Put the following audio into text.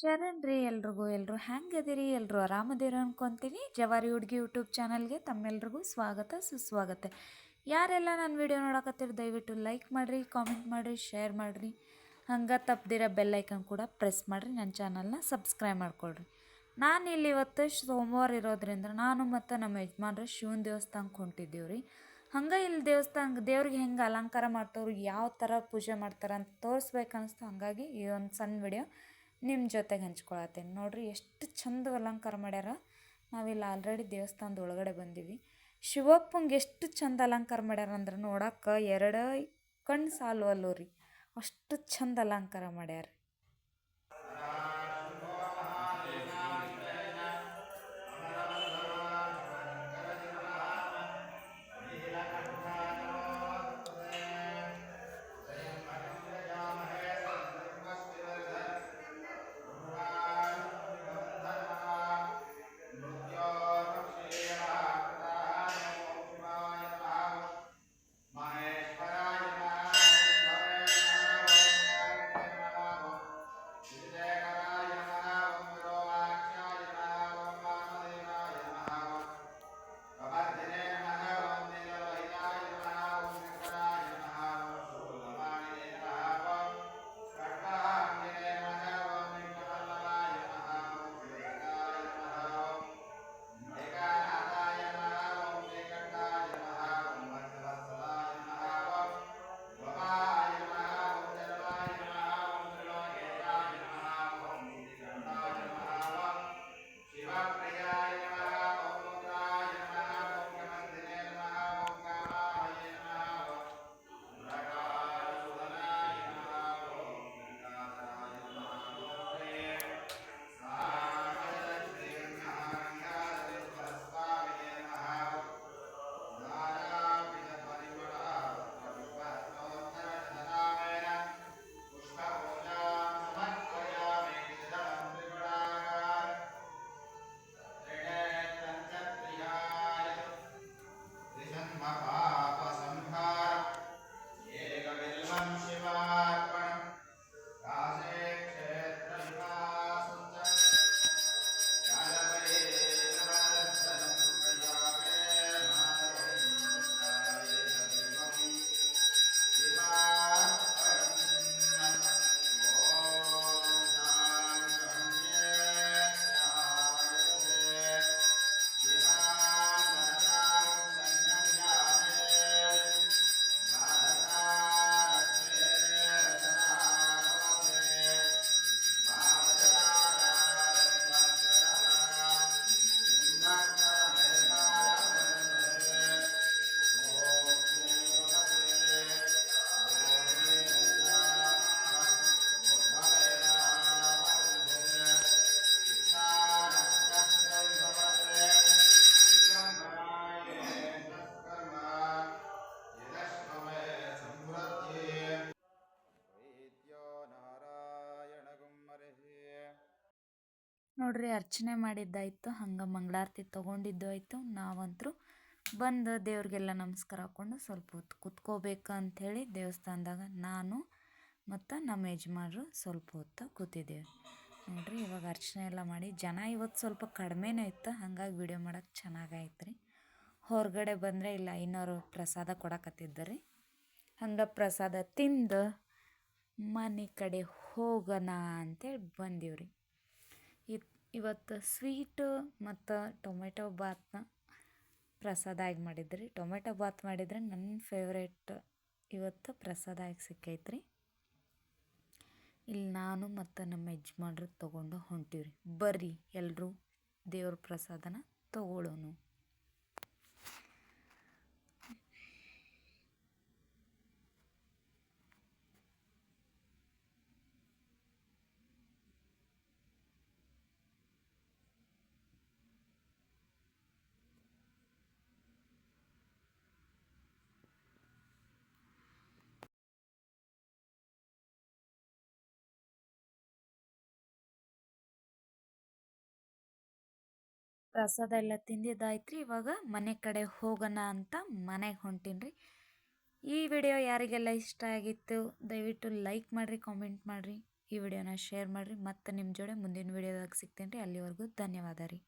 ಶರಣ್ ರೀ ಎಲ್ರಿಗೂ ಎಲ್ಲರೂ ಹೆಂಗದಿರಿ ಎಲ್ಲರೂ ಆರಾಮದಿರ ಅನ್ಕೊಂತೀನಿ. ಜವಾರಿ ಹುಡುಗಿ ಯೂಟ್ಯೂಬ್ ಚಾನಲ್ಗೆ ತಮ್ಮೆಲ್ರಿಗೂ ಸ್ವಾಗತ, ಸುಸ್ವಾಗತ. ಯಾರೆಲ್ಲ ನನ್ನ ವಿಡಿಯೋ ನೋಡಕತ್ತೀರಿ, ದಯವಿಟ್ಟು ಲೈಕ್ ಮಾಡಿರಿ, ಕಾಮೆಂಟ್ ಮಾಡಿರಿ, ಶೇರ್ ಮಾಡಿರಿ. ಹಂಗೆ ತಪ್ಪದಿರೋ ಬೆಲ್ ಐಕನ್ ಕೂಡ ಪ್ರೆಸ್ ಮಾಡಿರಿ ನನ್ನ ಚಾನಲ್ನ ಸಬ್ಸ್ಕ್ರೈಬ್ ಮಾಡ್ಕೊಳ್ರಿ. ನಾನು ಇಲ್ಲಿ ಇವತ್ತು ಸೋಮವಾರ ಇರೋದ್ರಿಂದ ನಾನು ಮತ್ತು ನಮ್ಮ ಯಜಮಾನ್ರು ಶಿವನ ದೇವಸ್ಥಾನಕ್ಕೆ ಹೊಂಟಿದ್ದೀವಿ ರೀ. ಹಂಗೆ ಇಲ್ಲಿ ದೇವಸ್ಥಾನ ದೇವ್ರಿಗೆ ಹೆಂಗೆ ಅಲಂಕಾರ ಮಾಡ್ತವ್ರಿಗೆ ಯಾವ ಥರ ಪೂಜೆ ಮಾಡ್ತಾರೆ ಅಂತ ತೋರಿಸ್ಬೇಕು ಅನಿಸ್ತು ಹಾಗಾಗಿ ಈ ಒಂದು ಸಣ್ಣ ವಿಡಿಯೋ ನಿಮ್ಮ ಜೊತೆಗೆ ಹಂಚ್ಕೊಳತ್ತೇನೆ. ನೋಡ್ರಿ ಎಷ್ಟು ಚಂದ ಅಲಂಕಾರ ಮಾಡ್ಯಾರ. ನಾವಿಲ್ಲಿ ಆಲ್ರೆಡಿ ದೇವಸ್ಥಾನದ ಒಳಗಡೆ ಬಂದೀವಿ. ಶಿವಪ್ಪಂಗೆ ಎಷ್ಟು ಚಂದ ಅಲಂಕಾರ ಮಾಡ್ಯಾರ ಅಂದ್ರೆ ನೋಡಕ್ಕೆ ಎರಡು ಕಣ್ಣು ಸಾಲು ರೀ ಅಷ್ಟು ಚಂದ ಅಲಂಕಾರ ಮಾಡ್ಯಾರ. ನೋಡ್ರಿ ಅರ್ಚನೆ ಮಾಡಿದ್ದಾಯ್ತು, ಹಂಗೆ ಮಂಗಳಾರತಿ ತೊಗೊಂಡಿದ್ದು ಆಯಿತು. ನಾವಂತರೂ ಬಂದು ದೇವ್ರಿಗೆಲ್ಲ ನಮಸ್ಕಾರ ಹಾಕ್ಕೊಂಡು ಸ್ವಲ್ಪ ಹೊತ್ತು ಕುತ್ಕೋಬೇಕು ಅಂಥೇಳಿ ದೇವಸ್ಥಾನದಾಗ ನಾನು ಮತ್ತು ನಮ್ಮ ಯಜಮಾನರು ಸ್ವಲ್ಪ ಹೊತ್ತು ಕೂತಿದ್ದೇವೆ. ನೋಡ್ರಿ ಇವಾಗ ಅರ್ಚನೆ ಎಲ್ಲ ಮಾಡಿ, ಜನ ಇವತ್ತು ಸ್ವಲ್ಪ ಕಡಿಮೆನೇ ಇತ್ತು, ಹಂಗಾಗಿ ವಿಡಿಯೋ ಮಾಡೋಕ್ಕೆ ಚೆನ್ನಾಗಾಯ್ತು ರೀ ಹೊರಗಡೆ ಬಂದರೆ ಇಲ್ಲ, ಇನ್ನೋರು ಪ್ರಸಾದ ಕೊಡಕತ್ತಿದ್ದರು. ರೀ ಹಂಗೆ ಪ್ರಸಾದ ತಿಂದು ಮನೆ ಕಡೆ ಹೋಗೋಣ ಅಂತೇಳಿ ಬಂದೀವ್ರಿ. ಇವತ್ತು ಸ್ವೀಟು ಮತ್ತು ಟೊಮೆಟೊ ಬಾತ್ನ ಪ್ರಸಾದ ಆಗಿ ಮಾಡಿದ್ರಿ. ಟೊಮೆಟೊ ಬಾತ್ ಮಾಡಿದರೆ ನನ್ನ ಫೇವ್ರೇಟ್ ಇವತ್ತು ಪ್ರಸಾದ ಆಗಿ ಸಿಕ್ಕೈತ್ರಿ. ಇಲ್ಲಿ ನಾನು ಮತ್ತು ನಮ್ಮ ಯಜಮಾನ್ರು ತೊಗೊಂಡು ಹೊಂಟೀವ್ರಿ. ಬರ್ರಿ ಎಲ್ಲರೂ ದೇವ್ರ ಪ್ರಸಾದನ ತಗೊಳ್ಳೋನು ಪ್ರಸಾದ ಎಲ್ಲ ತಿಂದಿದ್ದಾಯ್ತು ರೀ ಇವಾಗ ಮನೆ ಕಡೆ ಹೋಗೋಣ ಅಂತ ಮನೆಗೆ ಹೊಂಟೀನಿ ರೀ ಈ ವಿಡಿಯೋ ಯಾರಿಗೆಲ್ಲ ಇಷ್ಟ ಆಗಿತ್ತು, ದಯವಿಟ್ಟು ಲೈಕ್ ಮಾಡಿರಿ, ಕಾಮೆಂಟ್ ಮಾಡಿರಿ. ಈ ವಿಡಿಯೋನ ಶೇರ್ ಮಾಡಿರಿ. ಮತ್ತು ನಿಮ್ಮ ಜೋಡಿ ಮುಂದಿನ ವಿಡಿಯೋದಾಗ ಸಿಗ್ತೀನಿ ರೀ ಅಲ್ಲಿವರೆಗೂ ಧನ್ಯವಾದ ರೀ.